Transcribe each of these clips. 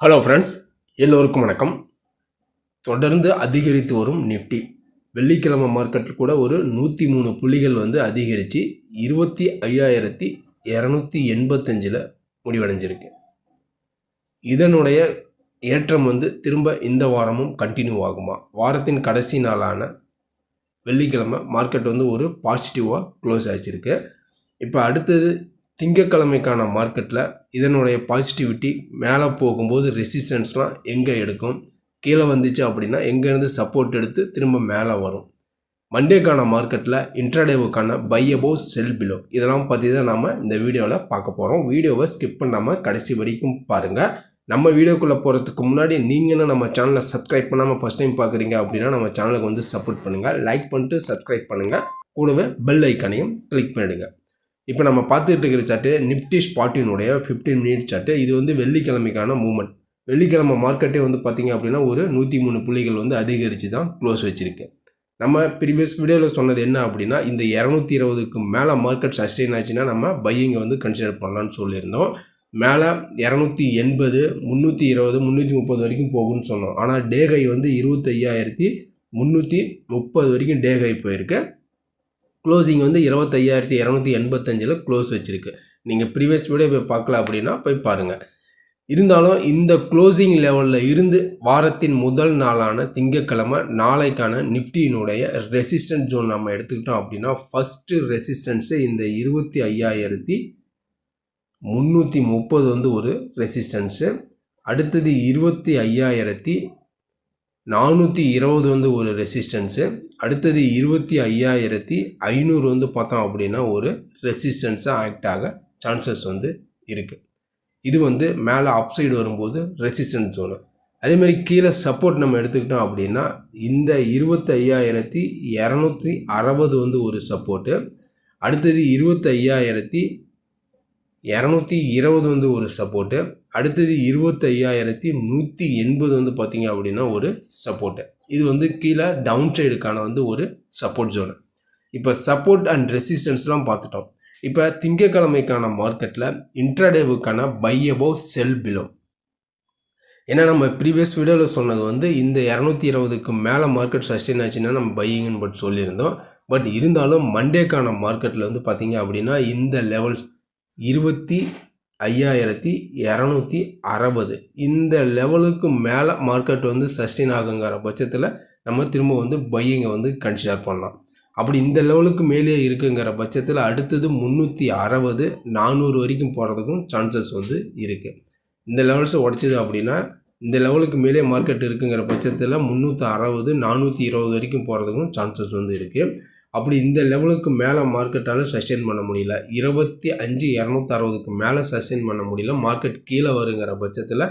Hello friends எல்லோருக்கும் வணக்கம். தொடர்ந்து அதிகரித்து வரும் நிஃப்டி வெள்ளிக்கிழமை மார்க்கெட்டில் கூட ஒரு நூற்றி மூணு புள்ளிகள் வந்து அதிகரித்து இருபத்தி ஐயாயிரத்தி இரநூத்தி எண்பத்தஞ்சில் முடிவடைஞ்சிருக்கு. இதனுடைய ஏற்றம் வந்து திரும்ப இந்த வாரமும் கண்டினியூ ஆகுமா? வாரத்தின் கடைசி நாளான வெள்ளிக்கிழமை மார்க்கெட் வந்து ஒரு பாசிட்டிவாக க்ளோஸ் ஆகிச்சிருக்கு இப்போ அடுத்தது திங்கக்கிழமைக்கான மார்க்கெட்டில் இதனுடைய பாசிட்டிவிட்டி மேலே போகும்போது ரெசிஸ்டன்ஸ்லாம் எங்கே எடுக்கும்? கீழே வந்துச்சு அப்படின்னா எங்கேருந்து சப்போர்ட் எடுத்து திரும்ப மேலே வரும். மண்டேக்கான மார்க்கெட்டில் இன்ட்ராடேவுக்கான பை அபோவ் செல் பிலோ இதெல்லாம் பற்றி தான் நம்ம இந்த வீடியோவில் பார்க்க போகிறோம் வீடியோவை ஸ்கிப் பண்ணாமல் கடைசி வரைக்கும் பாருங்கள் நம்ம வீடியோக்குள்ளே போகிறதுக்கு முன்னாடி நீங்கள் நம்ம சேனலை சப்ஸ்கிரைப் பண்ணாமல் ஃபஸ்ட் டைம் பார்க்குறீங்க அப்படின்னா நம்ம சேனலுக்கு வந்து சப்போர்ட் பண்ணுங்கள் லைக் பண்ணிட்டு சப்ஸ்கிரைப் பண்ணுங்கள் கூடவே பெல் ஐக்கானையும் கிளிக் பண்ணிடுங்க. இப்போ நம்ம பார்த்துக்கிட்டு இருக்கிற சார்ட்டு நிப்டி ஸ்பாட்டினுடைய ஃபிஃப்டீன் மினிட் சார்ட்டு இது வந்து வெள்ளிக்கிழமைக்கான மூமெண்ட் வெள்ளிக்கிழமை மார்க்கெட்டே வந்து பார்த்திங்க அப்படின்னா ஒரு நூற்றி மூணு புள்ளிகள் வந்து அதிகரித்து தான் க்ளோஸ் வச்சுருக்கு. நம்ம ப்ரீவியஸ் வீடியோவில் சொன்னது என்ன அப்படின்னா இந்த இரநூத்தி இருபதுக்கு மேலே மார்க்கெட் சஸ்டெயின் ஆச்சுன்னா நம்ம பையிங்கை வந்து கன்சிடர் பண்ணலான்னு சொல்லியிருந்தோம். மேலே இரநூத்தி எண்பது முந்நூற்றி இருபது முந்நூற்றி முப்பது வரைக்கும் போகும்னு சொன்னோம். ஆனால் டேகை வந்து இருபத்தையாயிரத்தி முந்நூற்றி முப்பது வரைக்கும் டேகை போயிருக்கு. க்ளோசிங் வந்து இருபத்தையாயிரத்தி இரநூத்தி எண்பத்தஞ்சில் க்ளோஸ் வச்சுருக்கு. நீங்கள் ப்ரீவியஸ் வீடியோ போய் பார்க்கல அப்படின்னா போய் பாருங்கள் இருந்தாலும் இந்த க்ளோசிங் லெவலில் இருந்து வாரத்தின் முதல் நாளான திங்கக்கிழமை நாளைக்கான நிஃப்டியினுடைய ரெசிஸ்டன்ஸ் ஜோன் நம்ம எடுத்துக்கிட்டோம் அப்படின்னா ஃபஸ்ட்டு ரெசிஸ்டன்ஸு இந்த இருபத்தி ஐயாயிரத்தி முந்நூற்றி முப்பது வந்து ஒரு ரெசிஸ்டன்ஸு அடுத்தது இருபத்தி ஐயாயிரத்தி நானூற்றி இருபது வந்து ஒரு ரெசிஸ்டன்ஸு அடுத்தது இருபத்தி ஐயாயிரத்தி ஐநூறு வந்து பார்த்தோம் அப்படின்னா ஒரு ரெசிஸ்டன்ஸாக ஆக்ட் ஆக சான்சஸ் வந்து இருக்குது இது வந்து மேலே அப்சைடு வரும்போது ரெசிஸ்டன்ஸ் ஜோனு அதேமாதிரி கீழே சப்போர்ட் நம்ம எடுத்துக்கிட்டோம் அப்படின்னா இந்த இருபத்தி ஐயாயிரத்தி இரநூத்தி அறுபது வந்து ஒரு சப்போர்ட்டு அடுத்தது இருபத்தி ஐயாயிரத்தி இரநூத்தி இருபது வந்து ஒரு சப்போர்ட்டு அடுத்தது இருபத்தையாயிரத்தி நூற்றி எண்பது வந்து பார்த்திங்க அப்படின்னா ஒரு சப்போர்ட்டு இது வந்து கீழே டவுன் சைடுக்கான வந்து ஒரு சப்போர்ட் ஜோனு இப்போ சப்போர்ட் அண்ட் ரெசிஸ்டன்ஸ்லாம் பார்த்துட்டோம். இப்போ திங்கக்கிழமைக்கான மார்க்கெட்டில் இன்ட்ராடேவுக்கான பை அபோவ் செல் பிலோ ஏன்னா நம்ம ப்ரீவியஸ் வீடியோவில் சொன்னது வந்து இந்த இரநூத்தி இருபதுக்கு மேலே மார்க்கெட் சஸ்டெயின் ஆச்சுன்னா நம்ம பையிங்னு பட் சொல்லியிருந்தோம். பட் இருந்தாலும் மண்டேக்கான மார்க்கெட்டில் வந்து பார்த்திங்க அப்படின்னா இந்த லெவல்ஸ் இருபத்தி ஐயாயிரத்தி இரநூத்தி அறுபது. இந்த லெவலுக்கு மேலே மார்க்கெட் வந்து சஸ்டெயின் ஆகுங்கிற பட்சத்தில் நம்ம திரும்ப வந்து பையிங்கை வந்து கன்சிடர் பண்ணலாம். அப்படி இந்த லெவலுக்கு மேலேயே இருக்குங்கிற பட்சத்தில் அடுத்தது முந்நூற்றி அறுபது நானூறு வரைக்கும் போகிறதுக்கும் சான்சஸ் வந்து இருக்குது இந்த லெவல்ஸை உடச்சிது அப்படின்னா இந்த லெவலுக்கு மேலே மார்க்கெட் இருக்குங்கிற பட்சத்தில் முந்நூற்றி அறுபது நானூற்றி இருபது வரைக்கும் போகிறதுக்கும் சான்சஸ் வந்து இருக்குது அப்படி இந்த லெவலுக்கு மேலே மார்க்கெட்டால் சஸ்டெயின் பண்ண முடியல. இருபத்தி அஞ்சு இரநூத்தி அறுபதுக்கு மேலே சஸ்டெயின் பண்ண முடியல. மார்க்கெட் கீழே வருங்கிற பட்சத்தில்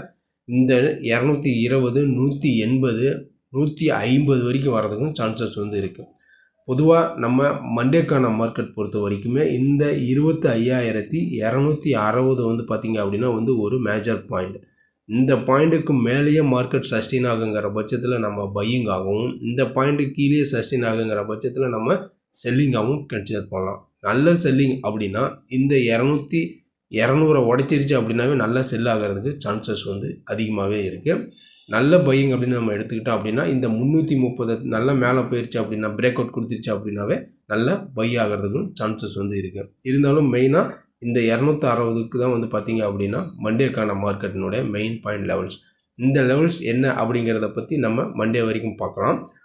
இந்த இரநூத்தி இருபது நூற்றி எண்பது நூற்றி ஐம்பது வரைக்கும் வர்றதுக்கும் சான்சஸ் வந்து இருக்குது பொதுவாக நம்ம மண்டேக்கான மார்க்கெட் பொறுத்த வரைக்குமே இந்த இருபத்தி ஐயாயிரத்தி இரநூத்தி அறுபது வந்து பார்த்திங்க அப்படின்னா வந்து ஒரு மேஜர் பாயிண்ட் இந்த பாயிண்ட்டுக்கு மேலேயே மார்க்கெட் சஸ்டெயின் ஆகுங்கிற பட்சத்தில் நம்ம பையிங் ஆகும். இந்த பாயிண்ட்டு கீழே சஸ்டெயின் ஆகுங்கிற பட்சத்தில் நம்ம செல்லிங்காகவும் கன்சிடர் பண்ணலாம் நல்ல செல்லிங் அப்படின்னா இந்த இரநூத்தி இரநூறை உடைச்சிருச்சு அப்படின்னாவே நல்லா செல் ஆகிறதுக்கு சான்சஸ் வந்து அதிகமாகவே இருக்குது நல்ல பையிங் அப்படின்னு நம்ம எடுத்துக்கிட்டோம் அப்படின்னா இந்த முந்நூற்றி முப்பது நல்ல மேலே போயிடுச்சு அப்படின்னா பிரேக் அவுட் கொடுத்துருச்சு அப்படின்னாவே நல்ல பை ஆகிறதுக்கும் சான்சஸ் வந்து இருக்குது இருந்தாலும் மெயினாக இந்த இரநூத்தி அறுபதுக்கு தான் வந்து பார்த்திங்க அப்படின்னா மண்டேக்கான மார்க்கெட்டினுடைய மெயின் பாயிண்ட் லெவல்ஸ் இந்த லெவல்ஸ் என்ன அப்படிங்கிறத பற்றி நம்ம மண்டே வரைக்கும் பார்க்கலாம்.